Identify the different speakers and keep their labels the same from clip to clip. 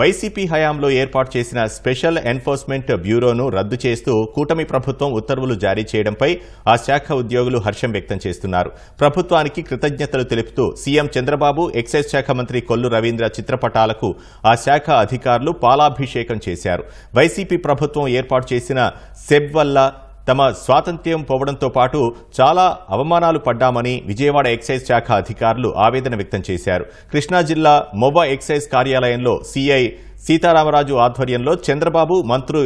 Speaker 1: YCP హయాంలో ఏర్పాటు చేసిన స్పెషల్ ఎన్ఫోర్స్మెంట్ బ్యూరోను రద్దు చేస్తూ కూటమి ప్రభుత్వం ఉత్తర్వులు జారీ చేయడంపై ఆ శాఖ ఉద్యోగులు హర్షం వ్యక్తం చేస్తున్నారు. ప్రభుత్వానికి కృతజ్ఞతలు తెలుపుతూ సీఎం చంద్రబాబు ఎక్సైజ్ శాఖ మంత్రి కొల్లు రవీంద్ర చిత్రపటాలకు ఆ శాఖ అధికారులు పాలాభిషేకం చేశారు. వైసీపీ ప్రభుత్వం ఏర్పాటు చేసిన సెబ్ వల్ల తమ స్వాతంత్ర్యం పోవడంతో పాటు చాలా అవమానాలు పడ్డామని విజయవాడ ఎక్సైజ్ శాఖ అధికారులు ఆవేదన వ్యక్తం చేశారు. కృష్ణా జిల్లా మొబ ఎక్సైజ్ కార్యాలయంలో సీఐ సీతారామరాజు ఆధ్వర్యంలో చంద్రబాబు మంత్రి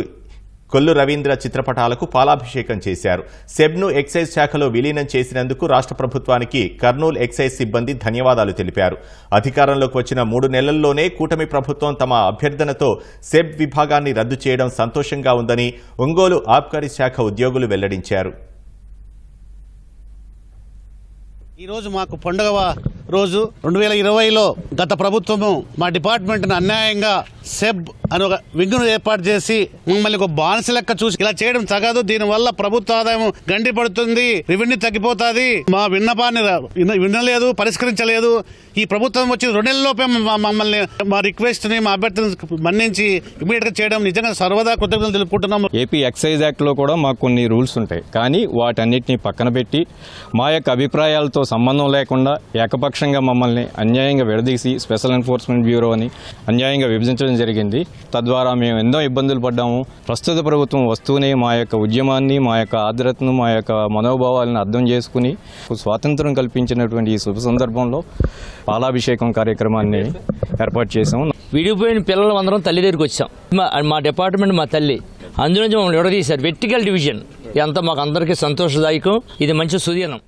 Speaker 1: కొల్లు రవీంద్ర చిత్రపటాలకు పాలాభిషేకం చేశారు. సెబ్ను ఎక్సైజ్ శాఖలో విలీనం చేసినందుకు రాష్ట్ర ప్రభుత్వానికి కర్నూలు ఎక్సైజ్ సిబ్బంది ధన్యవాదాలు తెలిపారు. అధికారంలోకి వచ్చిన మూడు నెలల్లోనే కూటమి ప్రభుత్వం తమ అభ్యర్థనతో సెబ్ విభాగాన్ని రద్దు చేయడం సంతోషంగా ఉందని ఒంగోలు ఆబ్కారీ శాఖ ఉద్యోగులు వెల్లడించారు.
Speaker 2: ఈరోజు మాకు పండుగ రోజు. రెండు వేల ఇరవైలో గత ప్రభుత్వము మా డిపార్ట్మెంట్ను అన్యాయంగా సెబ్ అని ఒక వింగును ఏర్పాటు చేసి మమ్మల్ని ఒక బానిస లెక్క చూసి ఇలా చేయడం తగదు. దీనివల్ల ప్రభుత్వ ఆదాయం గండి పడుతుంది. రెవెన్యూ తగ్గిపోతుంది. మా విన్నపాన్ని వినలేదు పరిష్కరించలేదు. ఈ ప్రభుత్వం వచ్చి రెండు నెలలలోపే మా- మమ్మల్ని మా రిక్వెస్ట్ని మా అభ్యర్థిని మన్నించి ఇమీడియట్గా చేయడం నిజంగా సర్వదా కృతజ్ఞతలు తెలుపుకుంటున్నాము
Speaker 3: ఏపీ ఎక్సైజ్ యాక్ట్లో కూడా మాకు కొన్ని రూల్స్ ఉంటాయి. కానీ వాటన్నిటిని పక్కన పెట్టి మా యొక్క అభిప్రాయాలతో సంబంధం లేకుండా ఏకపక్షంగా మమ్మల్ని అన్యాయంగా విడదీసి స్పెషల్ ఎన్ఫోర్స్మెంట్ బ్యూరో అని అన్యాయంగా విభజించడం జరిగింది. తద్వారా మేము ఎన్నో ఇబ్బందులు పడ్డాము. ప్రస్తుత ప్రభుత్వం వస్తూనే మా యొక్క ఉద్యమాన్ని మా యొక్క ఆదరతను మా యొక్క మనోభావాలను అర్థం చేసుకుని స్వాతంత్రం కల్పించినటువంటి ఈ శుభ సందర్భంలో పాలాభిషేకం కార్యక్రమాన్ని ఏర్పాటు చేశాము.
Speaker 4: విడిపోయిన పిల్లలు అందరం తల్లి దగ్గరికి వచ్చాం. మా మా డిపార్ట్మెంట్ మా తల్లి. అందులో నుంచి మమ్మల్ని విడదీశారు. వెర్టికల్ డివిజన్ ఎంత మాకు అందరికీ సంతోషదాయకం. ఇది మంచి సుదీనం.